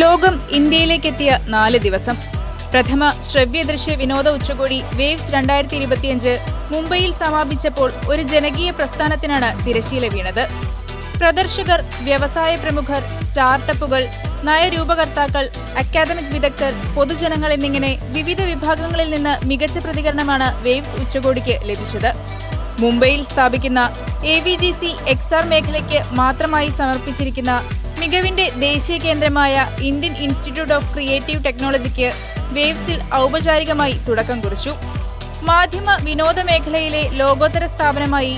ലോകം ഇന്ത്യയിലേക്കെത്തിയ നാല് ദിവസം. പ്രഥമ ശ്രവ്യദൃശ്യ വിനോദ ഉച്ചകോടി വേവ്സ് രണ്ടായിരത്തി ഇരുപത്തിയഞ്ച് മുംബൈയിൽ സമാപിച്ചപ്പോൾ ഒരു ജനകീയ പ്രസ്ഥാനത്തിനാണ് തിരശീല വീണത്. പ്രദർശകർ വ്യവസായ പ്രമുഖർ സ്റ്റാർട്ടപ്പുകൾ നയരൂപകർത്താക്കൾ അക്കാദമിക് വിദഗ്ധർ പൊതുജനങ്ങൾ എന്നിങ്ങനെ വിവിധ വിഭാഗങ്ങളിൽ നിന്ന് മികച്ച പ്രതികരണമാണ് വേവ്സ് ഉച്ചകോടിക്ക് ലഭിച്ചത്. മുംബൈയിൽ സ്ഥാപിക്കുന്ന A V G C XR മേഖലയ്ക്ക് മാത്രമായി സമർപ്പിച്ചിരിക്കുന്ന മികവിന്റെ ദേശീയ കേന്ദ്രമായ ഇന്ത്യൻ ഇൻസ്റ്റിറ്റ്യൂട്ട് ഓഫ് ക്രിയേറ്റീവ് ടെക്നോളജിക്ക് വേവ്സിൽ ഔപചാരികമായി തുടക്കം കുറിച്ചു. മാധ്യമ വിനോദ മേഖലയിലെ ലോകോത്തര സ്ഥാപനമായി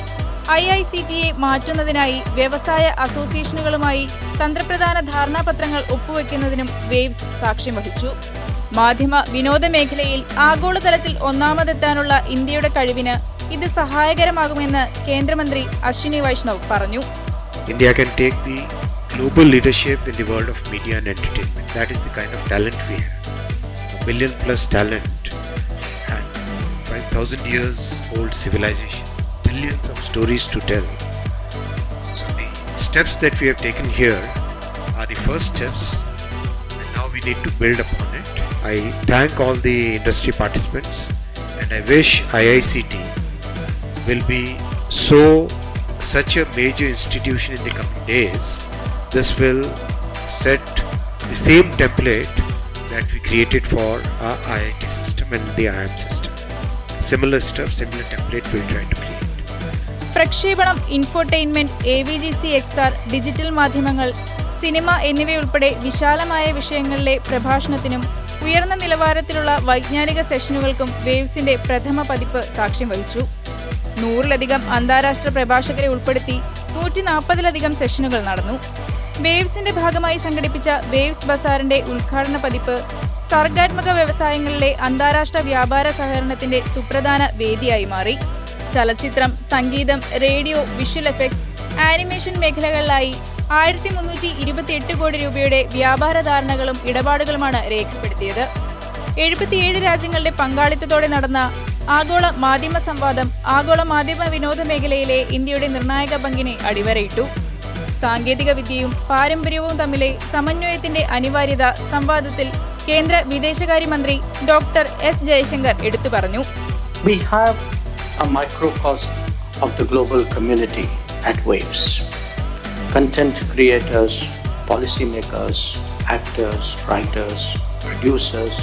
ഐ ഐ സി ടിയെ മാറ്റുന്നതിനായി വ്യവസായ അസോസിയേഷനുകളുമായി തന്ത്രപ്രധാന ധാരണാപത്രങ്ങൾ ഒപ്പുവെക്കുന്നതിനും വേവ്സ് സാക്ഷ്യം വഹിച്ചു. മാധ്യമ വിനോദ മേഖലയിൽ ആഗോളതലത്തിൽ ഒന്നാമതെത്താനുള്ള ഇന്ത്യയുടെ കഴിവിന് ഇത് സഹായകരമാകുമെന്ന് കേന്ദ്രമന്ത്രി അശ്വിനി വൈഷ്ണവ് പറഞ്ഞു. India can take the global leadership in the world of media and entertainment. That is the kind of talent we have. A billion plus talent and 5,000 years old civilization. Billions of stories to tell. So the steps that we have taken here are the first steps and now we need to build upon it. I thank all the industry participants and I wish IICT will be so such a major institution in the coming days, this will set the same template that we created for our IIT system and the IIM system. Similar stuff, similar template we'll try to create. പ്രക്ഷേപണം infotainment A V G C X R digital മാധ്യമങ്ങൾ cinema എന്നിവയുൾപ്പെടെ വിശാലമായ വിഷയങ്ങളിലെ പ്രഭാഷണത്തിനും ഉയർന്ന നിലവാരത്തിലുള്ള വൈജ്ഞാനിക സെഷനുകൾക്കും വേവ്സിന്റെ പ്രഥമ പതിപ്പ് സാക്ഷ്യം വഹിച്ചു നൂറിലധികം അന്താരാഷ്ട്ര പ്രഭാഷകരെ ഉൾപ്പെടുത്തി നൂറ്റി നാൽപ്പതിലധികം സെഷനുകൾ നടന്നു വേവ്സിന്റെ ഭാഗമായി സംഘടിപ്പിച്ച വേവ്സ് ബസാറിന്റെ ഉദ്ഘാടന പതിപ്പ് സർഗാത്മക വ്യവസായങ്ങളിലെ അന്താരാഷ്ട്ര വ്യാപാര സഹകരണത്തിന്റെ സുപ്രധാന വേദിയായി മാറി. ചലച്ചിത്രം സംഗീതം റേഡിയോ വിഷ്വൽ എഫക്ട്സ് ആനിമേഷൻ മേഖലകളിലായി ആയിരത്തി മുന്നൂറ്റി ഇരുപത്തിയെട്ട് കോടി രൂപയുടെ വ്യാപാര ധാരണകളും ഇടപാടുകളുമാണ് രേഖപ്പെടുത്തിയത്. എഴുപത്തിയേഴ് രാജ്യങ്ങളുടെ പങ്കാളിത്തത്തോടെ നടന്ന ആഗോള മാധ്യമ സംവാദം ആഗോള മാധ്യമ വിനോദ മേഖലയിലെ ഇന്ത്യയുടെ നിർണായക പങ്കിനെ അടിവരയിട്ടു. സാങ്കേതിക വിദ്യയും പാരമ്പര്യവും തമ്മിലെ സമന്വയത്തിന്റെ അനിവാര്യത സംവാദത്തിൽ കേന്ദ്ര വിദേശകാര്യമന്ത്രി ഡോക്ടർ എസ് ജയശങ്കർ എടുത്തു പറഞ്ഞു We have a microcosm of the global community at Waves. Content creators, policymakers, actors, writers, producers,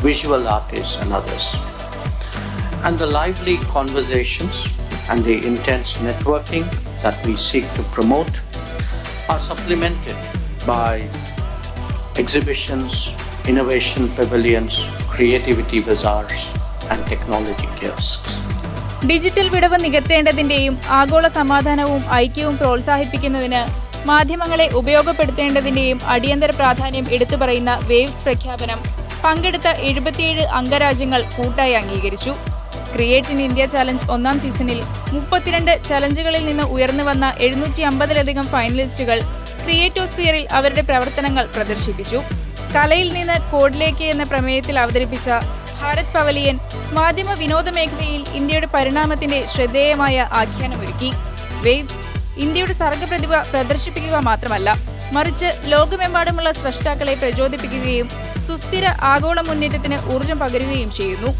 visual artists, and others. And the lively conversations and the intense networking that we seek to promote are supplemented by exhibitions, innovation pavilions, creativity bazaars, and technology kiosks. Digital വിടവ് നികത്തേണ്ടതിന്റെയും ആഗോള സമാധാനവും ഐക്യവും പ്രോത്സാഹിപ്പിക്കുന്നതിന് മാധ്യമങ്ങളെ ഉപയോഗപ്പെടുത്തേണ്ടതിന്റെയും അടിയന്തര പ്രാധാന്യം എടുത്തു പറയുന്ന വേവ്സ് പ്രഖ്യാപനം പങ്കെടുത്ത എഴുപത്തിയേഴ് അംഗരാജ്യങ്ങൾ കൂട്ടായി അംഗീകരിച്ചു ക്രിയേറ്റ് ഇൻ ഇന്ത്യ ചലഞ്ച് ഒന്നാം സീസണിൽ മുപ്പത്തിരണ്ട് ചലഞ്ചുകളിൽ നിന്ന് ഉയർന്നു വന്ന എഴുന്നൂറ്റി അമ്പതിലധികം ഫൈനലിസ്റ്റുകൾ ക്രിയേറ്റോസ്ഫിയറിൽ അവരുടെ പ്രവർത്തനങ്ങൾ പ്രദർശിപ്പിച്ചു. കലയിൽ നിന്ന് കോഡിലേക്ക് എന്ന പ്രമേയത്തിൽ അവതരിപ്പിച്ച ഭാരത് പവലിയൻ മാധ്യമ വിനോദ മേഖലയിൽ ഇന്ത്യയുടെ പരിണാമത്തിന്റെ ശ്രദ്ധേയമായ ആഖ്യാനമൊരുക്കി. വേവ്സ് ഇന്ത്യയുടെ സർഗപ്രതിഭ പ്രദർശിപ്പിക്കുക മാത്രമല്ല മറിച്ച് ലോകമെമ്പാടുമുള്ള സ്രഷ്ടാക്കളെ പ്രചോദിപ്പിക്കുകയും സുസ്ഥിര ആഗോള മുന്നേറ്റത്തിന് ഊർജം പകരുകയും ചെയ്യുന്നു.